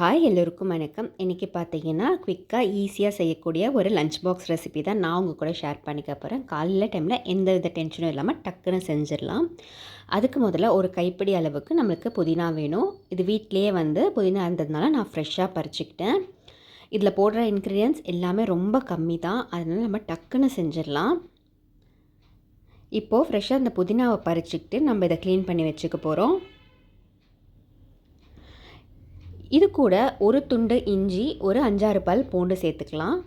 Hi எல்லோருக்கும் வணக்கம். இன்றைக்கி பார்த்தீங்கன்னா குவிக்காக ஈஸியாக செய்யக்கூடிய ஒரு லஞ்ச் பாக்ஸ் ரெசிபி தான் நான் உங்கள் கூட ஷேர் பண்ணிக்க போகிறேன் காலையில் டைமில் எந்த வித டென்ஷனும் இல்லாமல் டக்குன்னு செஞ்சிடலாம். அதுக்கு முதல்ல ஒரு கைப்பிடி அளவுக்கு நம்மளுக்கு புதினா வேணும். இது வீட்டிலேயே வந்து புதினா இருந்ததுனால நான் ஃப்ரெஷ்ஷாக பறிச்சுக்கிட்டேன். இதில் போடுற இன்க்ரீடியன்ஸ் எல்லாமே ரொம்ப கம்மி தான். அதனால் நம்ம டக்குன்னு செஞ்சிடலாம். இப்போது ஃப்ரெஷ்ஷாக இந்த புதினாவை பறிச்சுக்கிட்டு நம்ம இதை க்ளீன் பண்ணி வச்சுக்க போகிறோம் இது கூட ஒரு துண்டு இஞ்சி ஒரு அஞ்சாறு பல் பூண்டு சேர்த்துக்கலாம்.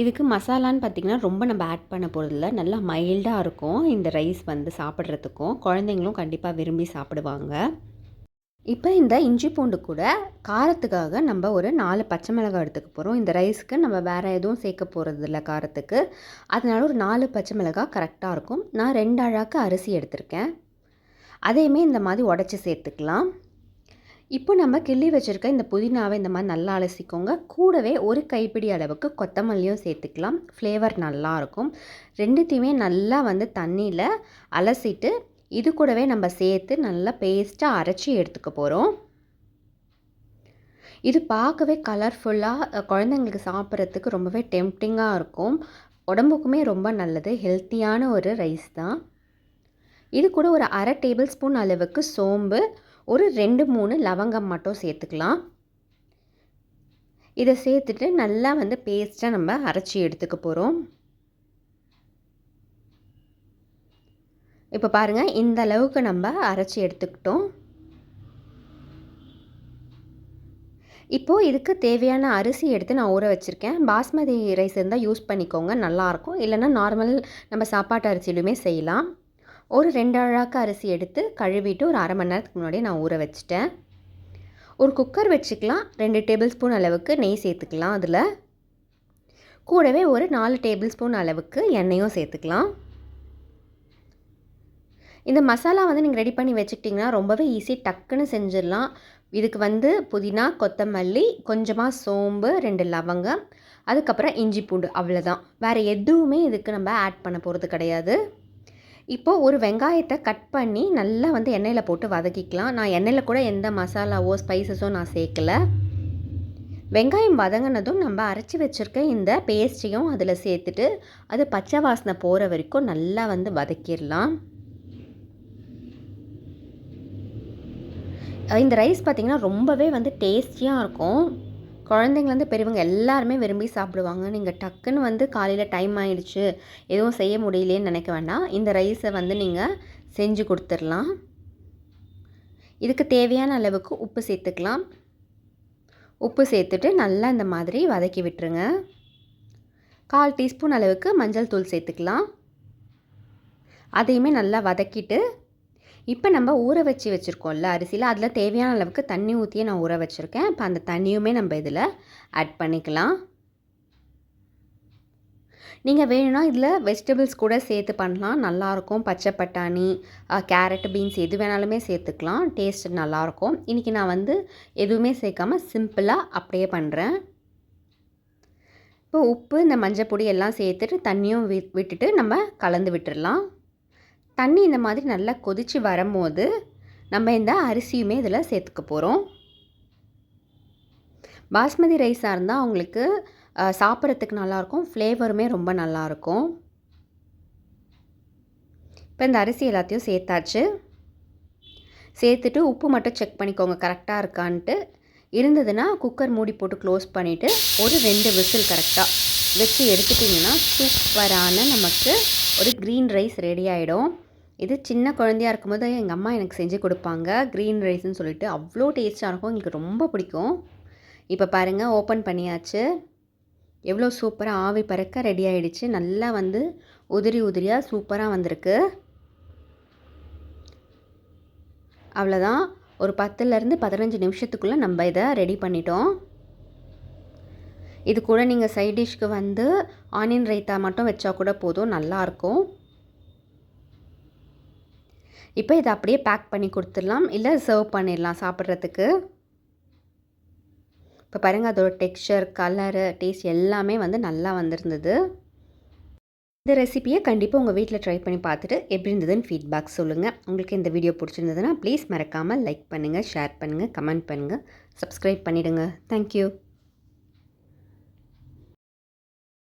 இதுக்கு மசாலான்னு பார்த்திங்கன்னா ரொம்ப நம்ம ஆட் பண்ண போகிறதில்ல நல்லா மைல்டாக இருக்கும். இந்த ரைஸ் வந்து சாப்பிட்றதுக்கும் குழந்தைங்களும் கண்டிப்பாக விரும்பி சாப்பிடுவாங்க. இப்போ இந்த இஞ்சி பூண்டு கூட காரத்துக்காக நம்ம ஒரு நாலு பச்சை மிளகாய் எடுத்துக்க போகிறோம் இந்த ரைஸ்க்கு நம்ம வேறு எதுவும் சேர்க்க போகிறது இல்லை காரத்துக்கு. அதனால ஒரு நாலு பச்சை மிளகாய் கரெக்டாக இருக்கும். நான் ரெண்டு அழாக்கு அரிசி எடுத்திருக்கேன். அதையுமே இந்த மாதிரி உடச்சி சேர்த்துக்கலாம். இப்போ நம்ம கிள்ளி வச்சுருக்க இந்த புதினாவை இந்த மாதிரி நல்லா அலசிக்கோங்க. கூடவே ஒரு கைப்பிடி அளவுக்கு கொத்தமல்லியும் சேர்த்துக்கலாம். ஃப்ளேவர் நல்லாயிருக்கும் ரெண்டுத்தையுமே நல்லா வந்து தண்ணியில் அலசிட்டு இது கூடவே நம்ம சேர்த்து நல்லா பேஸ்ட்டாக அரைச்சி எடுத்துக்க போகிறோம் இது பார்க்கவே கலர்ஃபுல்லாக குழந்தைங்களுக்கு சாப்பிட்றதுக்கு ரொம்பவே டெம்ப்டிங்காக இருக்கும். உடம்புக்குமே ரொம்ப நல்லது. ஹெல்த்தியான ஒரு ரைஸ் தான். இது கூட ஒரு அரை டேபிள் ஸ்பூன் அளவுக்கு சோம்பு ஒரு ரெண்டு மூணு லவங்கம் மட்டும் சேர்த்துக்கலாம். இதை சேர்த்துட்டு நல்லா வந்து பேஸ்ட்டாக நம்ம அரைச்சி எடுத்துக்க போகிறோம் இப்போ பாருங்கள் இந்த அளவுக்கு நம்ம அரைச்சி எடுத்துக்கிட்டோம். இப்போது இதுக்கு தேவையான அரிசி எடுத்து நான் ஊற வச்சுருக்கேன். பாஸ்மதி ரைஸ் இருந்தால் யூஸ் பண்ணிக்கோங்க நல்லாயிருக்கும் இல்லைன்னா நார்மல் நம்ம சாப்பாட்டு அரிசியிலுமே செய்யலாம். ஒரு ரெண்டு அழாக்கு அரிசி எடுத்து கழுவிட்டு ஒரு அரை மணி நேரத்துக்கு முன்னாடி நான் ஊற வச்சுட்டேன். ஒரு குக்கர் வச்சுக்கலாம். ரெண்டு டேபிள் ஸ்பூன் அளவுக்கு நெய் சேர்த்துக்கலாம் அதில். கூடவே ஒரு நாலு டேபிள் ஸ்பூன் அளவுக்கு எண்ணெயும் சேர்த்துக்கலாம். இந்த மசாலா வந்து நீங்கள் ரெடி பண்ணி வச்சுக்கிட்டிங்கன்னா ரொம்பவே ஈஸி. டக்குன்னு செஞ்சிடலாம். இதுக்கு வந்து புதினா கொத்தமல்லி கொஞ்சமாக சோம்பு ரெண்டு லவங்கம் அதுக்கப்புறம் இஞ்சி பூண்டு அவ்வளோதான் வேறு எதுவுமே இதுக்கு நம்ம ஆட் பண்ண போகிறது கிடையாது. இப்போது ஒரு வெங்காயத்தை கட் பண்ணி நல்லா வந்து எண்ணெயில் போட்டு வதக்கிக்கலாம். நான் எண்ணெயில் கூட எந்த மசாலாவோ ஸ்பைசஸோ நான் சேர்க்கலை. வெங்காயம் வதங்கினதும் நம்ம அரைச்சி வச்சுருக்க இந்த பேஸ்ட்டையும் அதில் சேர்த்துட்டு அது பச்சை வாசனை போகிற வரைக்கும் நல்லா வந்து வதக்கிடலாம். இந்த ரைஸ் பார்த்திங்கன்னா ரொம்பவே வந்து டேஸ்டியாக இருக்கும். குழந்தைங்கலேருந்து பெரியவங்க எல்லாருமே விரும்பி சாப்பிடுவாங்க. நீங்கள் டக்குன்னு வந்து காலையில் டைம் ஆகிடுச்சு எதுவும் செய்ய முடியலேன்னு நினைக்க வேண்டாம். இந்த ரைஸை வந்து நீங்கள் செஞ்சு கொடுத்துடலாம். இதுக்கு தேவையான அளவுக்கு உப்பு சேர்த்துக்கலாம். உப்பு சேர்த்துட்டு நல்லா இந்த மாதிரி வதக்கி விட்டுருங்க. கால் டீஸ்பூன் அளவுக்கு மஞ்சள் தூள் சேர்த்துக்கலாம். அதையுமே நல்லா வதக்கிட்டு இப்போ நம்ம ஊற வச்சு வச்சுருக்கோம்ல அரிசியில் அதில் தேவையான அளவுக்கு தண்ணி ஊற்றியே நான் ஊற வச்சுருக்கேன். இப்போ அந்த தண்ணியுமே நம்ம இதில் ஆட் பண்ணிக்கலாம். நீங்கள் வேணும்னா இதில் வெஜிடபிள்ஸ் கூட சேர்த்து பண்ணலாம். நல்லாயிருக்கும். பச்சை பட்டாணி கேரட் பீன்ஸ் எது வேணாலுமே சேர்த்துக்கலாம். டேஸ்ட் நல்லாயிருக்கும். இன்றைக்கி நான் வந்து எதுவுமே சேர்க்காமல் சிம்பிளாக அப்படியே பண்ணுறேன் இப்போ உப்பு இந்த மஞ்சள் பொடி எல்லாம் சேர்த்துட்டு தண்ணியும் விட்டுட்டு நம்ம கலந்து விட்டுடலாம் தண்ணி இந்த மாதிரி நல்லா கொதித்து வரும்போது நம்ம இந்த அரிசியுமே இதில் சேர்த்துக்க போகிறோம் பாஸ்மதி ரைஸாக இருந்தால் அவங்களுக்கு சாப்பிட்றதுக்கு நல்லாயிருக்கும் ஃப்ளேவருமே ரொம்ப நல்லாயிருக்கும் இப்போ இந்த அரிசி எல்லாத்தையும் சேர்த்தாச்சு. சேர்த்துட்டு உப்பு மட்டும் செக் பண்ணிக்கோங்க கரெக்டாக இருக்கான்ட்டு. இருந்ததுன்னா குக்கர் மூடி போட்டு க்ளோஸ் பண்ணிவிட்டு ஒரு ரெண்டு விசில் கரெக்டாக வச்சு எடுத்துட்டிங்கன்னா சூப்பரான நமக்கு ஒரு க்ரீன் ரைஸ் ரெடி ஆகிடும் இது சின்ன குழந்தையாக இருக்கும்போது எங்கள் அம்மா எனக்கு செஞ்சு கொடுப்பாங்க. க்ரீன் ரைஸ்ன்னு சொல்லிட்டு அவ்வளோ டேஸ்ட்டாக இருக்கும். எங்களுக்கு ரொம்ப பிடிக்கும். இப்போ பாருங்கள் ஓப்பன் பண்ணியாச்சு. எவ்வளோ சூப்பராக ஆவி பறக்க ரெடி ஆகிடுச்சு நல்லா வந்து உதிரி உதிரியாக சூப்பராக வந்திருக்கு. அவ்வளோதான் ஒரு பத்துலேருந்து பதினஞ்சு நிமிஷத்துக்குள்ளே நம்ம இதை ரெடி பண்ணிட்டோம். இது கூட நீங்கள் சைட் டிஷ்க்கு வந்து ஆனியன் ரைத்தா மட்டும் வச்சா கூட போதும் நல்லாயிருக்கும் இப்போ இதை அப்படியே பேக் பண்ணி கொடுத்துடலாம். இல்லை சர்வ் பண்ணிடலாம் சாப்பிட்றதுக்கு. இப்போ பாருங்கள் அதோட டெக்ஸ்சர் கலரு டேஸ்ட் எல்லாமே வந்து நல்லா வந்திருந்தது. இந்த ரெசிபியை கண்டிப்பாக உங்கள் வீட்டில் ட்ரை பண்ணி பார்த்துட்டு எப்படி இருந்ததுன்னு ஃபீட்பேக் சொல்லுங்கள் உங்களுக்கு இந்த வீடியோ பிடிச்சிருந்ததுன்னா ப்ளீஸ் மறக்காமல் லைக் பண்ணுங்கள் ஷேர் பண்ணுங்கள் கமெண்ட் பண்ணுங்கள் சப்ஸ்கிரைப் பண்ணிவிடுங்க தேங்க்யூ